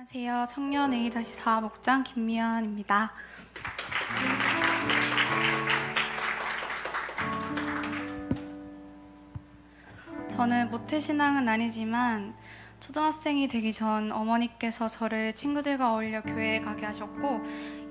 안녕하세요. 청년 A-4 목장 김미연입니다. 저는 모태신앙은 아니지만 초등학생이 되기 전 어머니께서 저를 친구들과 어울려 교회에 가게 하셨고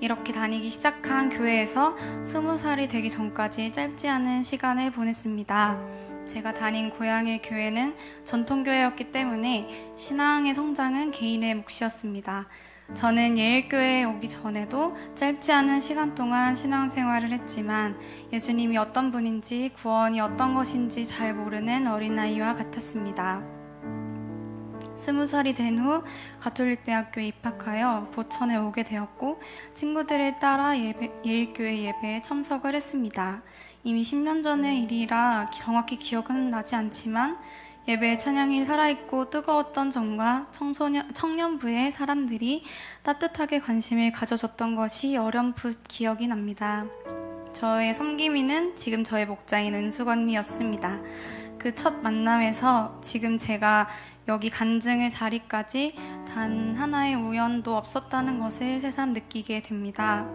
이렇게 다니기 시작한 교회에서 스무 살이 되기 전까지 짧지 않은 시간을 보냈습니다. 제가 다닌 고향의 교회는 전통교회였기 때문에 신앙의 성장은 개인의 몫이었습니다. 저는 예일교회에 오기 전에도 짧지 않은 시간 동안 신앙생활을 했지만 예수님이 어떤 분인지 구원이 어떤 것인지 잘 모르는 어린아이와 같았습니다. 스무 살이 된 후 가톨릭 대학교에 입학하여 보천에 오게 되었고 친구들을 따라 예배, 예일교회 예배에 참석을 했습니다. 이미 10년 전의 일이라 정확히 기억은 나지 않지만 예배 찬양이 살아있고 뜨거웠던 점과 청소년, 청년부의 사람들이 따뜻하게 관심을 가져줬던 것이 어렴풋 기억이 납니다. 저의 섬김이는 지금 저의 목자인 은숙 언니였습니다. 그 첫 만남에서 지금 제가 여기 간증의 자리까지 단 하나의 우연도 없었다는 것을 새삼 느끼게 됩니다.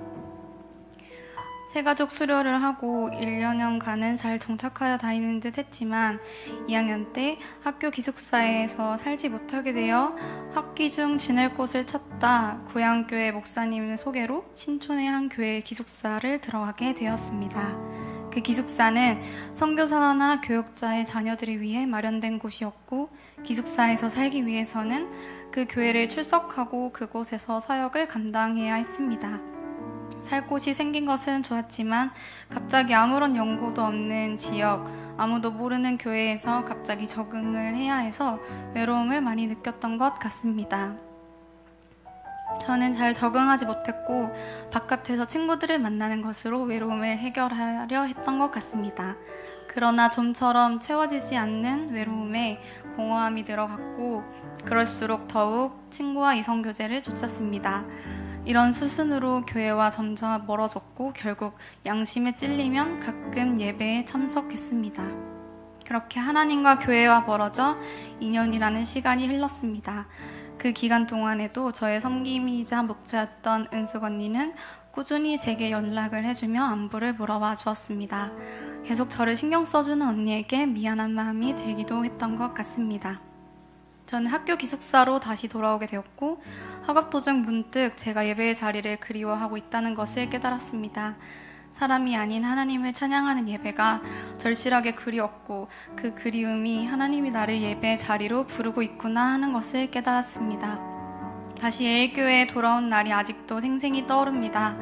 새가족 수료를 하고 1년여간은 잘 정착하여 다니는 듯 했지만 2학년 때 학교 기숙사에서 살지 못하게 되어 학기 중 지낼 곳을 찾다 고향교회 목사님 소개로 신촌의 한 교회 기숙사를 들어가게 되었습니다. 그 기숙사는 선교사나 교육자의 자녀들을 위해 마련된 곳이었고 기숙사에서 살기 위해서는 그 교회를 출석하고 그곳에서 사역을 감당해야 했습니다. 살 곳이 생긴 것은 좋았지만 갑자기 아무런 연고도 없는 지역, 아무도 모르는 교회에서 갑자기 적응을 해야 해서 외로움을 많이 느꼈던 것 같습니다. 저는 잘 적응하지 못했고 바깥에서 친구들을 만나는 것으로 외로움을 해결하려 했던 것 같습니다. 그러나 좀처럼 채워지지 않는 외로움에 공허함이 들어갔고 그럴수록 더욱 친구와 이성 교제를 쫓았습니다. 이런 수순으로 교회와 점점 멀어졌고 결국 양심에 찔리면 가끔 예배에 참석했습니다. 그렇게 하나님과 교회와 멀어져 2년이라는 시간이 흘렀습니다. 그 기간 동안에도 저의 섬김이자 목자였던 은숙 언니는 꾸준히 제게 연락을 해주며 안부를 물어봐 주었습니다. 계속 저를 신경 써주는 언니에게 미안한 마음이 들기도 했던 것 같습니다. 저는 학교 기숙사로 다시 돌아오게 되었고 학업 도중 문득 제가 예배의 자리를 그리워하고 있다는 것을 깨달았습니다. 사람이 아닌 하나님을 찬양하는 예배가 절실하게 그리웠고 그 그리움이 하나님이 나를 예배의 자리로 부르고 있구나 하는 것을 깨달았습니다. 다시 예일교회에 돌아온 날이 아직도 생생히 떠오릅니다.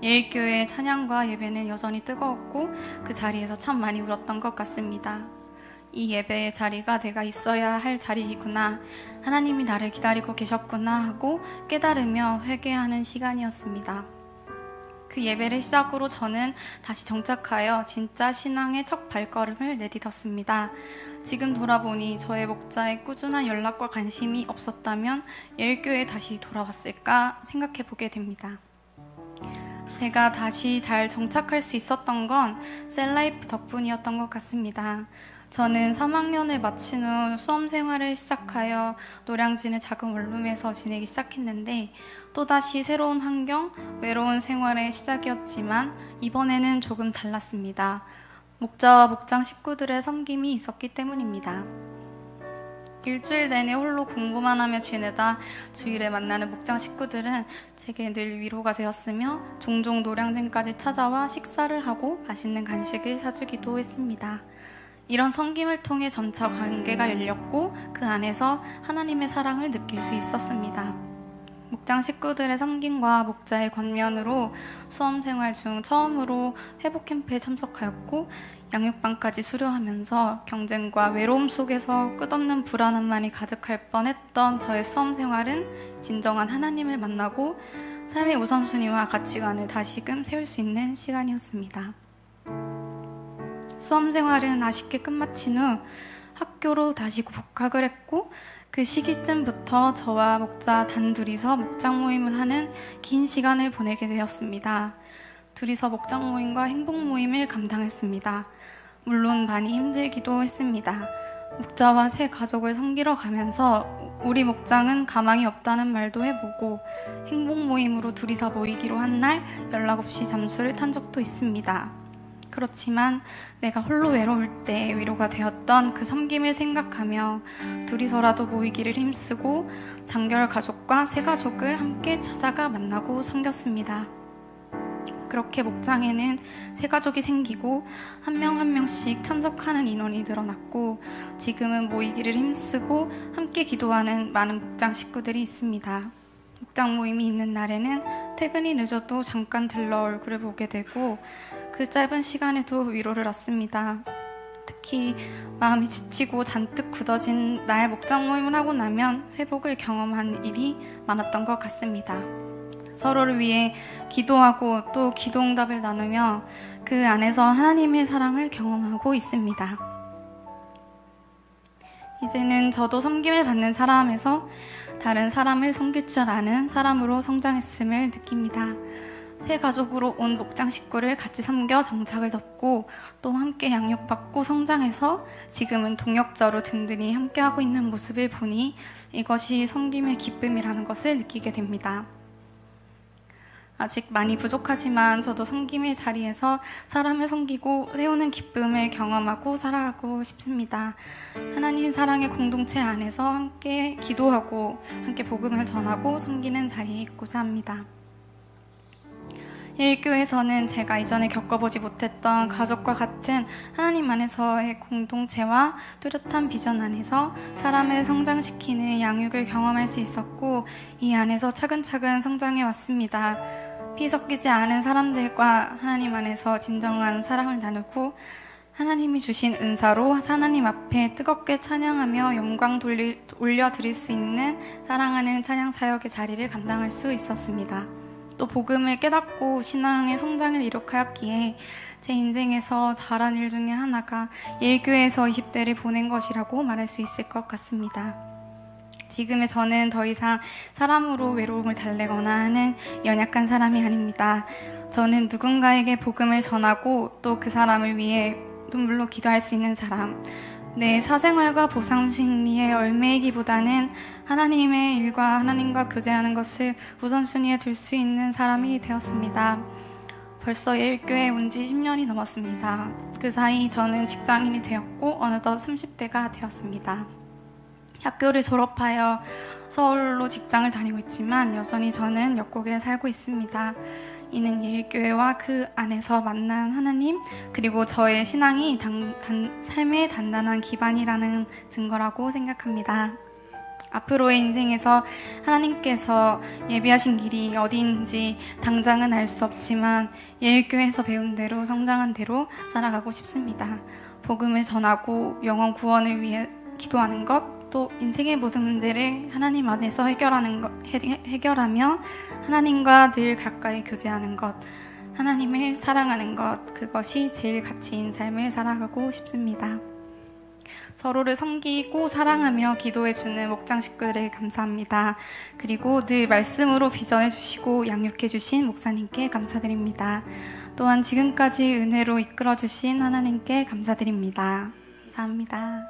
예일교회의 찬양과 예배는 여전히 뜨거웠고 그 자리에서 참 많이 울었던 것 같습니다. 이 예배의 자리가 내가 있어야 할 자리이구나. 하나님이 나를 기다리고 계셨구나 하고 깨달으며 회개하는 시간이었습니다. 그 예배를 시작으로 저는 다시 정착하여 진짜 신앙의 첫 발걸음을 내딛었습니다. 지금 돌아보니 저의 목자의 꾸준한 연락과 관심이 없었다면 예일교회에 다시 돌아왔을까 생각해 보게 됩니다. 제가 다시 잘 정착할 수 있었던 건 셀라이프 덕분이었던 것 같습니다. 저는 3학년을 마친 후 수험 생활을 시작하여 노량진의 작은 원룸에서 지내기 시작했는데 또다시 새로운 환경, 외로운 생활의 시작이었지만 이번에는 조금 달랐습니다. 목자와 목장 식구들의 섬김이 있었기 때문입니다. 일주일 내내 홀로 공부만 하며 지내다 주일에 만나는 목장 식구들은 제게 늘 위로가 되었으며 종종 노량진까지 찾아와 식사를 하고 맛있는 간식을 사주기도 했습니다. 이런 섬김을 통해 점차 관계가 열렸고 그 안에서 하나님의 사랑을 느낄 수 있었습니다. 목장 식구들의 섬김과 목자의 권면으로 수험 생활 중 처음으로 회복 캠프에 참석하였고 양육반까지 수료하면서 경쟁과 외로움 속에서 끝없는 불안함만이 가득할 뻔했던 저의 수험 생활은 진정한 하나님을 만나고 삶의 우선순위와 가치관을 다시금 세울 수 있는 시간이었습니다. 수험 생활은 아쉽게 끝마친 후 학교로 다시 복학을 했고 그 시기쯤부터 저와 목자 단둘이서 목장 모임을 하는 긴 시간을 보내게 되었습니다. 둘이서 목장 모임과 행복 모임을 감당했습니다. 물론 많이 힘들기도 했습니다. 목자와 새 가족을 섬기러 가면서 우리 목장은 가망이 없다는 말도 해보고 행복 모임으로 둘이서 모이기로 한 날 연락 없이 잠수를 탄 적도 있습니다. 그렇지만 내가 홀로 외로울 때 위로가 되었던 그 섬김을 생각하며 둘이서라도 모이기를 힘쓰고 장결 가족과 새 가족을 함께 찾아가 만나고 섬겼습니다. 그렇게 목장에는 새 가족이 생기고 한명한 명씩 참석하는 인원이 늘어났고 지금은 모이기를 힘쓰고 함께 기도하는 많은 목장 식구들이 있습니다. 목장 모임이 있는 날에는 퇴근이 늦어도 잠깐 들러 얼굴을 보게 되고 그 짧은 시간에도 위로를 얻습니다. 특히 마음이 지치고 잔뜩 굳어진 나의 목장 모임을 하고 나면 회복을 경험한 일이 많았던 것 같습니다. 서로를 위해 기도하고 또 기도응답을 나누며 그 안에서 하나님의 사랑을 경험하고 있습니다. 이제는 저도 섬김을 받는 사람에서 다른 사람을 섬길 줄 아는 사람으로 성장했음을 느낍니다. 새 가족으로 온 목장 식구를 같이 섬겨 정착을 덮고 또 함께 양육받고 성장해서 지금은 동역자로 든든히 함께하고 있는 모습을 보니 이것이 섬김의 기쁨이라는 것을 느끼게 됩니다. 아직 많이 부족하지만 저도 섬김의 자리에서 사람을 섬기고 세우는 기쁨을 경험하고 살아가고 싶습니다. 하나님 사랑의 공동체 안에서 함께 기도하고 함께 복음을 전하고 섬기는 자리에 있고자 합니다. 일교에서는 제가 이전에 겪어보지 못했던 가족과 같은 하나님 안에서의 공동체와 뚜렷한 비전 안에서 사람을 성장시키는 양육을 경험할 수 있었고 이 안에서 차근차근 성장해 왔습니다. 피 섞이지 않은 사람들과 하나님 안에서 진정한 사랑을 나누고 하나님이 주신 은사로 하나님 앞에 뜨겁게 찬양하며 영광 돌리, 올려드릴 수 있는 사랑하는 찬양 사역의 자리를 감당할 수 있었습니다. 또 복음을 깨닫고 신앙의 성장을 이룩하였기에 제 인생에서 잘한 일 중에 하나가 일교에서 20대를 보낸 것이라고 말할 수 있을 것 같습니다. 지금의 저는 더 이상 사람으로 외로움을 달래거나 하는 연약한 사람이 아닙니다. 저는 누군가에게 복음을 전하고 또 그 사람을 위해 눈물로 기도할 수 있는 사람. 내 사생활과 보상 심리에 얽매이기보다는 하나님의 일과 하나님과 교제하는 것을 우선순위에 둘 수 있는 사람이 되었습니다. 벌써 일교에 온지 10년이 넘었습니다. 그 사이 저는 직장인이 되었고 어느덧 30대가 되었습니다. 학교를 졸업하여 서울로 직장을 다니고 있지만 여전히 저는 역곡에 살고 있습니다. 이는 예일교회와 그 안에서 만난 하나님 그리고 저의 신앙이 단, 단, 삶의 단단한 기반이라는 증거라고 생각합니다. 앞으로의 인생에서 하나님께서 예비하신 길이 어디인지 당장은 알 수 없지만 예일교회에서 배운 대로 성장한 대로 살아가고 싶습니다. 복음을 전하고 영원 구원을 위해 기도하는 것, 또 인생의 모든 문제를 하나님 안에서 해결하는 것, 해, 해결하며 하나님과 늘 가까이 교제하는 것, 하나님을 사랑하는 것, 그것이 제일 가치인 삶을 살아가고 싶습니다. 서로를 섬기고 사랑하며 기도해주는 목장 식구들에 감사합니다. 그리고 늘 말씀으로 비전해 주시고 양육해 주신 목사님께 감사드립니다. 또한 지금까지 은혜로 이끌어 주신 하나님께 감사드립니다. 감사합니다.